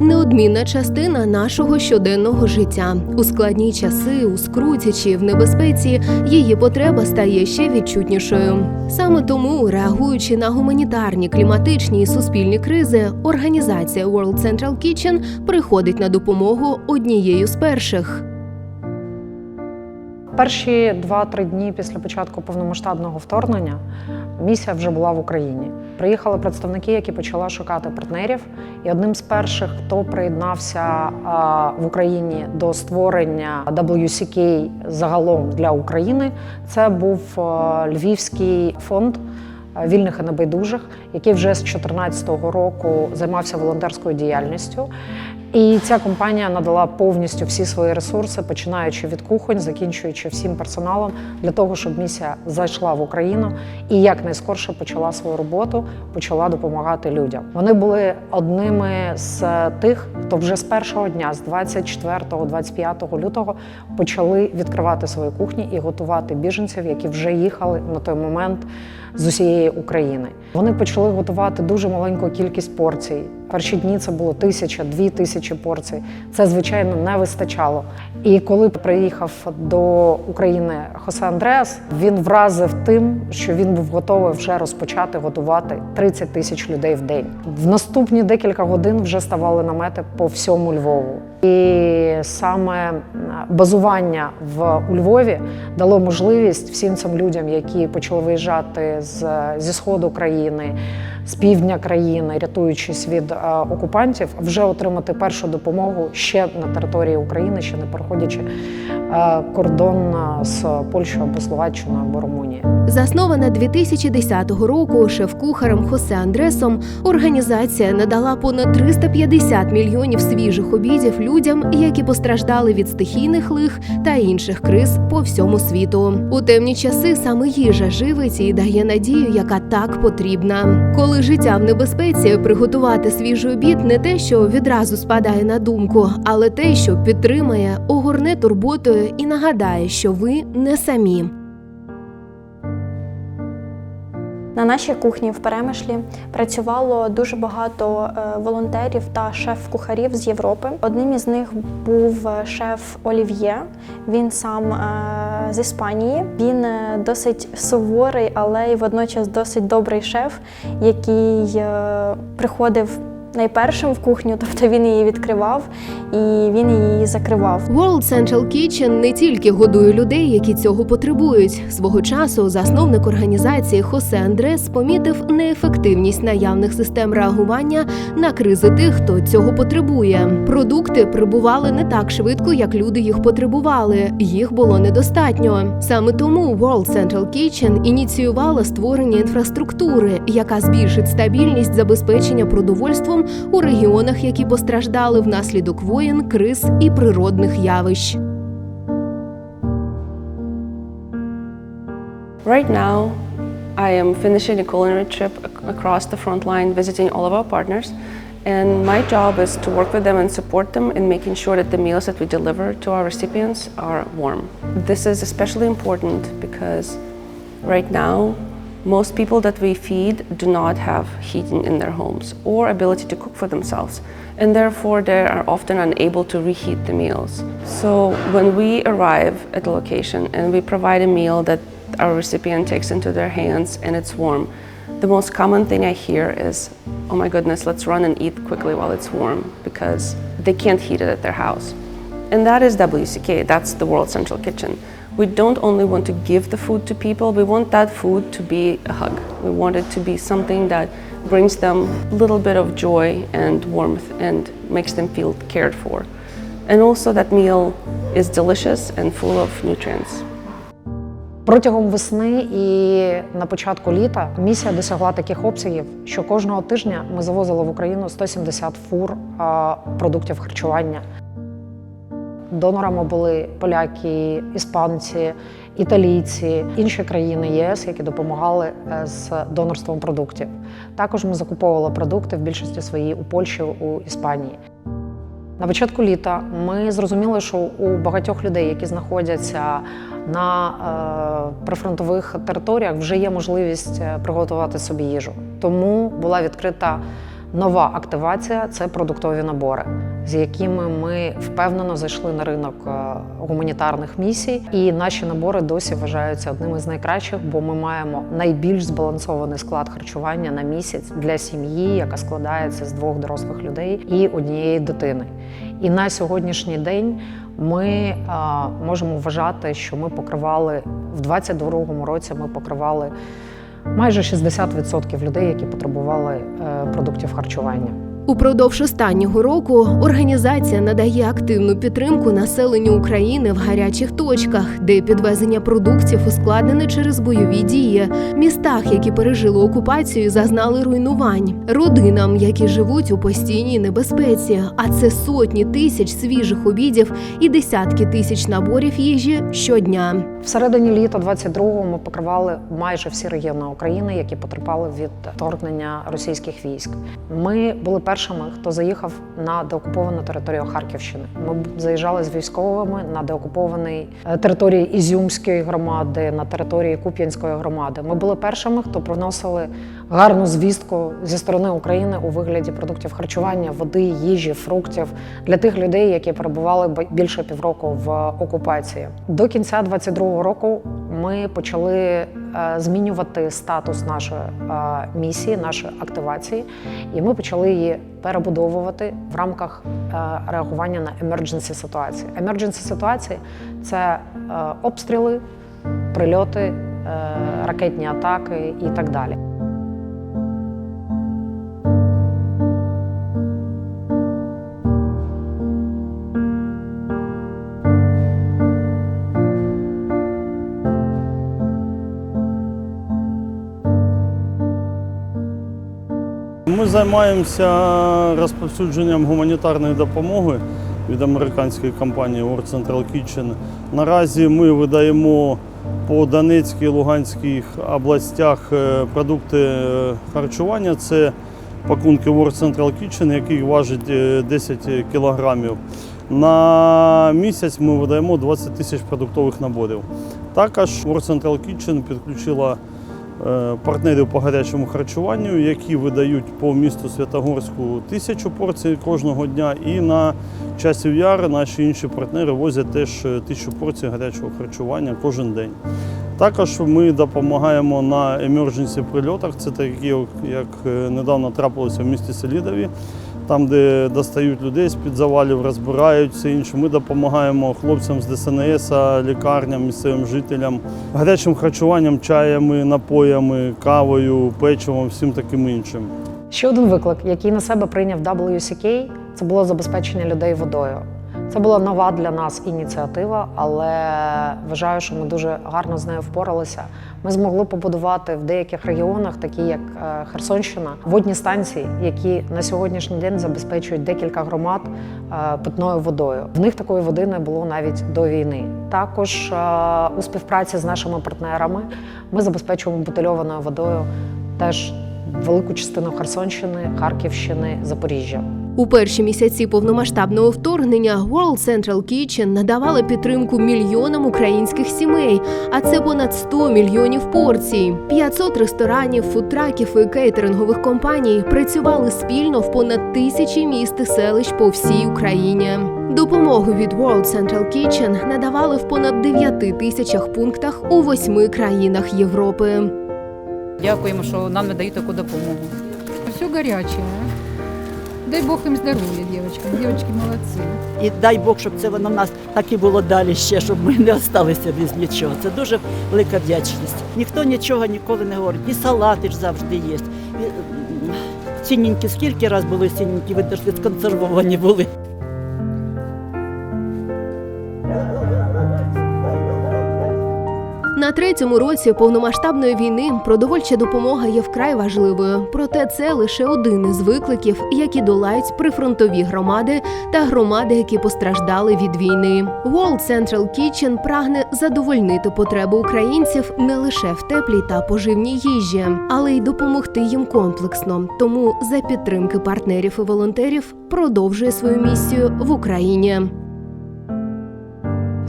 неодмінна частина нашого щоденного життя. У складні часи, у скруті чи в небезпеці, її потреба стає ще відчутнішою. Саме тому, реагуючи на гуманітарні, кліматичні і суспільні кризи, організація World Central Kitchen приходить на допомогу однією з перших. Перші два-три дні після початку повномасштабного вторгнення місія вже була в Україні. Приїхали представники, які почали шукати партнерів. І одним з перших, хто приєднався в Україні до створення WCK загалом для України, це був Львівський фонд вільних і небайдужих, який вже з 2014 року займався волонтерською діяльністю. І ця компанія надала повністю всі свої ресурси, починаючи від кухонь, закінчуючи всім персоналом, для того, щоб місія зайшла в Україну і якнайскорше почала свою роботу, почала допомагати людям. Вони були одними з тих, хто вже з першого дня, з 24-25 лютого, почали відкривати свої кухні і готувати біженців, які вже їхали на той момент з усієї України. Вони почали готувати дуже маленьку кількість порцій. Перші дні це було тисяча, дві тисячі порцій. Це звичайно не вистачало. І коли приїхав до України Хосе Андреас, він вразив тим, що він був готовий вже розпочати готувати 30 тисяч людей в день. В наступні декілька годин вже ставали намети по всьому Львову. І саме базування в у Львові дало можливість всім цим людям, які почали виїжджати з, зі сходу країни, з півдня країни, рятуючись від е, окупантів, вже отримати першу допомогу ще на території України, ще не переходячи е, кордон е, з Польщею або Словаччиною або Румунією. Заснована 2010 року шеф-кухарем Хосе Андресом, організація надала понад 350 мільйонів свіжих обідів людям, які постраждали від стихійних лих та інших криз по всьому світу. У темні часи саме їжа живить і дає надію, яка так потрібна. Коли життя в небезпеці, приготувати свіжий обід не те, що відразу спадає на думку, але те, що підтримає, огорне турботою і нагадає, що ви не самі. На нашій кухні в Перемишлі працювало дуже багато е, волонтерів та шеф-кухарів з Європи. Одним із них був е, шеф Олів'є. Він сам е, з Іспанії. Він досить суворий, але й водночас досить добрий шеф, який приходив найпершим в кухню, тобто він її відкривав і він її закривав. World Central Kitchen не тільки годує людей, які цього потребують. Свого часу засновник організації Хосе Андрес помітив неефективність наявних систем реагування на кризи тих, хто цього потребує. Продукти прибували не так швидко, як люди їх потребували. Їх було недостатньо. Саме тому World Central Kitchen ініціювала створення інфраструктури, яка збільшить стабільність забезпечення продовольством у регіонах, які постраждали внаслідок воєн, криз і природних явищ. Right now, I am finishing a culinary trip across the front line, visiting all of our partners. And my job is to work with them and support them in making sure that the meals that we deliver to our recipients are warm. This is especially important because right now, most people that we feed do not have heating in their homes or ability to cook for themselves, and therefore they are often unable to reheat the meals. So when we arrive at the location and we provide a meal that our recipient takes into their hands and it's warm, the most common thing I hear is, oh my goodness, let's run and eat quickly while it's warm because they can't heat it at their house. And that is WCK, that's the World Central Kitchen. We don't only want to give the food to people, we want that food to be a hug. We want it to be something that brings them a little bit of joy and warmth and makes them feel cared for. And also, that meal is delicious and full of nutrients. Протягом весни і на початку літа місія досягла таких обсягів, що кожного тижня ми завозили в Україну 170 фур продуктів харчування. Донорами були поляки, іспанці, італійці, інші країни ЄС, які допомагали е, з донорством продуктів. Також ми закуповували продукти в більшості своїй у Польщі, у Іспанії. На початку літа ми зрозуміли, що у багатьох людей, які знаходяться на е, прифронтових територіях, вже є можливість е, приготувати собі їжу. Тому була відкрита Нова активація це продуктові набори, з якими ми впевнено зайшли на ринок е, гуманітарних місій. І наші набори досі вважаються одними з найкращих, бо ми маємо найбільш збалансований склад харчування на місяць для сім'ї, яка складається з двох дорослих людей і однієї дитини. І на сьогоднішній день ми е, можемо вважати, що ми покривали в 2022 році. Ми покривали майже 60% людей, які потребували е, продуктів харчування. Упродовж останнього року організація надає активну підтримку населенню України в гарячих точках, де підвезення продуктів ускладнене через бойові дії, містах, які пережили окупацію, зазнали руйнувань, родинам, які живуть у постійній небезпеці. А це сотні тисяч свіжих обідів і десятки тисяч наборів їжі щодня. Всередині літа 22-го ми покривали майже всі регіони України, які потерпали від вторгнення російських військ. Ми були першими, хто заїхав на деокуповану територію Харківщини. Ми заїжджали з військовими на деокупованій е, території Ізюмської громади, на території Куп'янської громади. Ми були першими, хто приносили гарну звістку зі сторони України у вигляді продуктів харчування, води, їжі, фруктів для тих людей, які перебували більше півроку в окупації. До кінця 22-го року ми почали е, змінювати статус нашої е, місії, нашої активації, і ми почали її перебудовувати в рамках е, реагування на emergency ситуації. Emergency ситуації це обстріли, прильоти, ракетні атаки і так далі. Займаємося розповсюдженням гуманітарної допомоги від американської компанії World Central Kitchen. Наразі ми видаємо по Донецькій і Луганській областях е, продукти е, харчування. Це пакунки World Central Kitchen, який важить е, 10 кілограмів. На місяць ми видаємо 20 тисяч продуктових наборів. Також World Central Kitchen підключила е, партнерів по гарячому харчуванню, які видають по місту Святогорську тисячу порцій кожного дня. І на часів яр наші інші партнери возять теж е, тисячу порцій гарячого харчування кожен день. Також ми допомагаємо на емердженсі прильотах. Це такі, як е, недавно трапилося в місті Селідові, там, де достають людей з-під завалів, розбирають все інше. Ми допомагаємо хлопцям з ДСНС, лікарням, місцевим жителям, гарячим харчуванням, чаями, напоями, кавою, печивом, всім таким іншим. Ще один виклик, який на себе прийняв WCK, це було забезпечення людей водою. Це була нова для нас ініціатива, але вважаю, що ми дуже гарно з нею впоралися. Ми змогли побудувати в деяких регіонах, такі як е, Херсонщина, водні станції, які на сьогоднішній день забезпечують декілька громад е, питною водою. В них такої води не було навіть до війни. Також е, у співпраці з нашими партнерами ми забезпечуємо бутильованою водою теж велику частину Херсонщини, Харківщини, Запоріжжя. У перші місяці повномасштабного вторгнення World Central Kitchen надавала підтримку мільйонам українських сімей, а це понад 100 мільйонів порцій. 500 ресторанів, фудтраків і кейтерингових компаній працювали спільно в понад тисячі міст і селищ по всій Україні. Допомогу від World Central Kitchen надавали в понад 9 тисячах пунктах у восьми країнах Європи. Дякуємо, що нам надають таку допомогу. Все гаряче. Дай Бог їм здоров'я, дівчатки. Дівчатки молодці. І дай Бог, щоб це воно в нас так і було далі ще, щоб ми не залишилися без нічого. Це дуже велика вдячність. Ніхто нічого ніколи не говорить. І салати ж завжди є. І, скільки раз були цінненькі, ви теж сконсервовані були. На третьому році повномасштабної війни продовольча допомога є вкрай важливою. Проте це лише один із викликів, які долають прифронтові громади та громади, які постраждали від війни. World Central Kitchen прагне задовольнити потреби українців не лише в теплій та поживній їжі, але й допомогти їм комплексно. Тому за підтримки партнерів і волонтерів продовжує свою місію в Україні.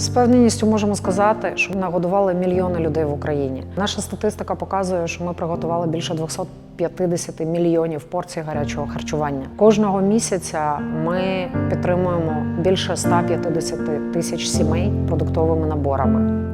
З певністю можемо сказати, що нагодували мільйони людей в Україні. Наша статистика показує, що ми приготували більше 250 мільйонів порцій гарячого харчування. Кожного місяця ми підтримуємо більше 150 тисяч сімей продуктовими наборами.